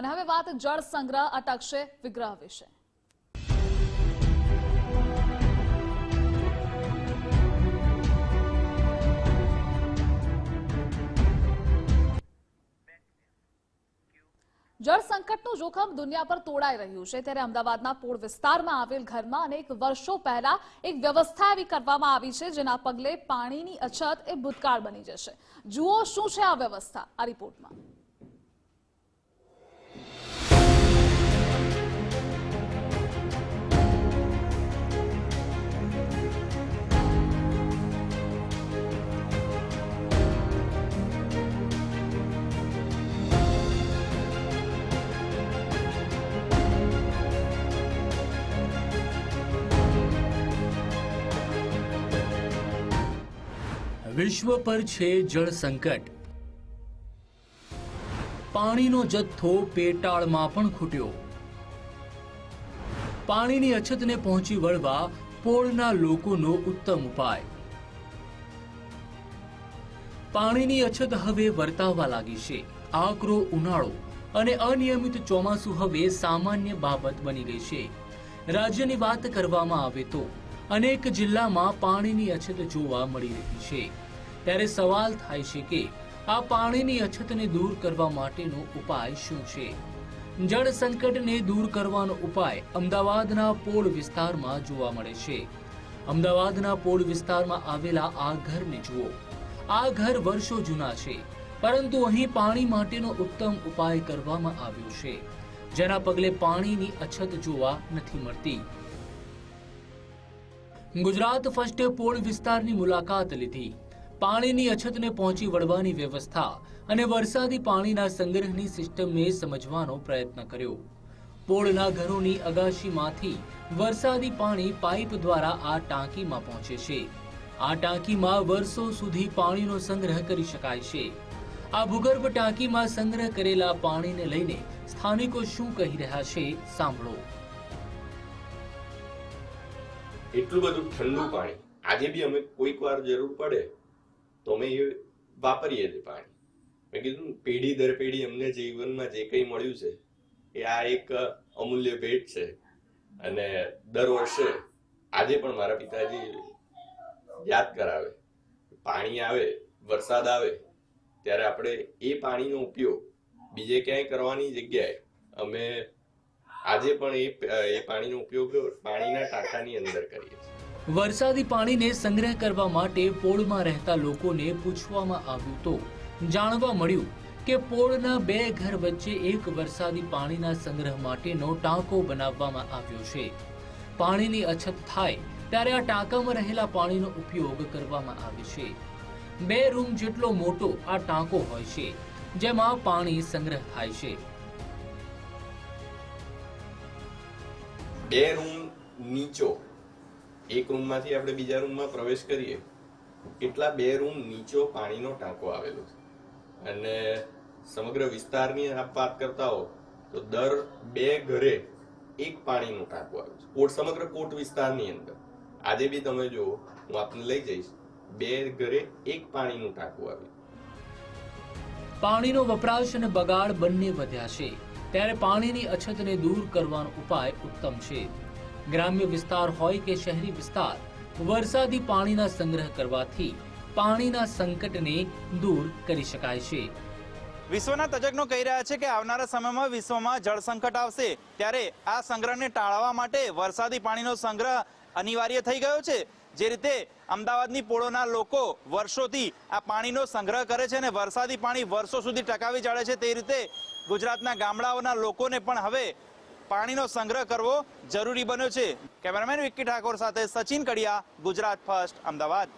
અને હવે વાત જળ સંગ્રહ અટકશે, વિગ્રહ વિશે. જળ સંકટનું જોખમ દુનિયા પર તોડાઈ રહ્યું છે. ત્યારે અમદાવાદના પૂર વિસ્તારમાં આવેલ ઘરમાં અનેક વર્ષો પહેલા એક વ્યવસ્થા એવી કરવામાં આવી છે, જેના પગલે પાણીની અછત એ ભૂતકાળ બની જશે. જુઓ શું છે આ વ્યવસ્થા, આ રિપોર્ટમાં. વિશ્વ પર છે જળ સંકટ. પાણીનો જથ્થો પેટાળમાં પણ ખૂટ્યો. પાણીની અછતને પહોંચી વળવા પોળના લોકોનો ઉત્તમ ઉપાય. પાણીની અછત હવે વર્તાવા લાગી છે. આકરો ઉનાળો અને અનિયમિત ચોમાસું હવે સામાન્ય બાબત બની ગઈ છે. રાજ્યની વાત કરવામાં આવે તો અનેક જિલ્લામાં પાણીની અછત જોવા મળી રહી છે. ત્યારે સવાલ થાય છે કે આ પાણીની અછતને દૂર કરવા માટેનો ઉપાય શું છે? જળ સંકટને દૂર કરવાનો ઉપાય અમદાવાદના પોળ વિસ્તારમાં જોવા મળે છે. અમદાવાદના પોળ વિસ્તારમાં આવેલા આ ઘરને જુઓ. આ ઘર વર્ષો જૂના છે, પરંતુ અહીં પાણી માટેનો ઉત્તમ ઉપાય કરવામાં આવ્યો છે. જેના પગલે પાણીની અછત જોવા નથી મળતી. ગુજરાત ફર્સ્ટે પોળ વિસ્તારની મુલાકાત લીધી. પાણીની અછતને પહોંચી વળવાની વ્યવસ્થા અને વરસાદી પાણીના સંગ્રહની સિસ્ટમને સમજવાનો પ્રયત્ન કર્યો. પોળના ઘરોની અગાશીમાંથી વરસાદી પાણી પાઇપ દ્વારા આ ટાંકીમાં પહોંચે છે. આ ટાંકીમાં વર્ષો સુધી પાણીનો સંગ્રહ કરી શકાય છે. આ ભૂગર્ભ ટાંકીમાં સંગ્રહ કરેલા પાણીને લઈને સ્થાનિકો શું કહી રહ્યા છે, સાંભળો. એટલું બધું ઠંડુ પાણી. આજે બી અમે કોઈક વાર જરૂર પડે તો અમે એ વાપરીએ છીએ પાણી. મેં કીધું પેઢી દર પેઢી અમને જીવનમાં જે કંઈ મળ્યું છે, એ આ એક અમૂલ્ય ભેટ છે. અને દર વર્ષે આજે પણ મારા પિતાજી યાદ કરાવે, પાણી આવે, વરસાદ આવે, ત્યારે આપણે એ પાણીનો ઉપયોગ બીજે ક્યાંય કરવાની જગ્યાએ અમે આજે પણ એ પાણીનો ઉપયોગ પાણીના ટાંકાની અંદર કરીએ છીએ. વરસાદી પાણીને સંગ્રહ કરવા માટે પોળમાં રહેતા લોકોને પૂછવામાં આવ્યું તો જાણવા મળ્યું કે પોળના બે ઘર વચ્ચે એક વરસાદી પાણીના સંગ્રહ માટેનો ટાંકો બનાવવામાં આવ્યો છે. પાણીની અછત થાય ત્યારે આ ટાંકામાં રહેલા પાણીનો ઉપયોગ કરવામાં આવે છે. બે રૂમ જેટલો મોટો આ ટાંકો હોય છે, જેમાં પાણી સંગ્રહ થાય છે. બે રૂમ નીચો એક રૂમમાંથી આપણે બીજા રૂમમાં પ્રવેશ કરીએ એટલા બે રૂમ નીચો પાણીનો ટાંકો આવેલો છે. અને સમગ્ર વિસ્તારની આપ વાત કરતા હો, તો દર બે ઘરે એક પાણીનું ટાંકો આવે છે. કોટ, સમગ્ર કોટ વિસ્તારની અંદર. આજે બી તમે જુઓ, હું આપને લઈ જઈશ, બે ઘરે એક પાણીનું ટાંકું આવ્યું પાણીનો વપરાશ અને બગાડ બંને વધ્યા છે. ત્યારે પાણીની અછતને દૂર કરવાનો ઉપાય ઉત્તમ છે. ગ્રામ્ય વિસ્તાર હોય કે શહેરી વિસ્તાર, વરસાદી પાણીના સંગ્રહ કરવાથી પાણીના સંકટને દૂર કરી શકાય છે. વિશ્વના તજજ્ઞો કહી રહ્યા છે કે આવનારા સમયમાં વિશ્વમાં જળ સંકટ આવશે, ત્યારે આ સંગ્રહને ટાળવા માટે વરસાદી પાણીનો સંગ્રહ અનિવાર્ય થઈ ગયો છે. જે રીતે અમદાવાદની પોળોના લોકો વર્ષોથી આ પાણીનો સંગ્રહ કરે છે અને વરસાદી પાણી વર્ષો સુધી ટકાવી જાળે છે, તે રીતે ગુજરાતના ગામડાઓના લોકોને પણ હવે પાણીનો સંગ્રહ કરવો જરૂરી બન્યો છે. કેમેરામેન વિક્કી ઠાકોર સાથે સચિન કડિયા, ગુજરાત ફર્સ્ટ, અમદાવાદ.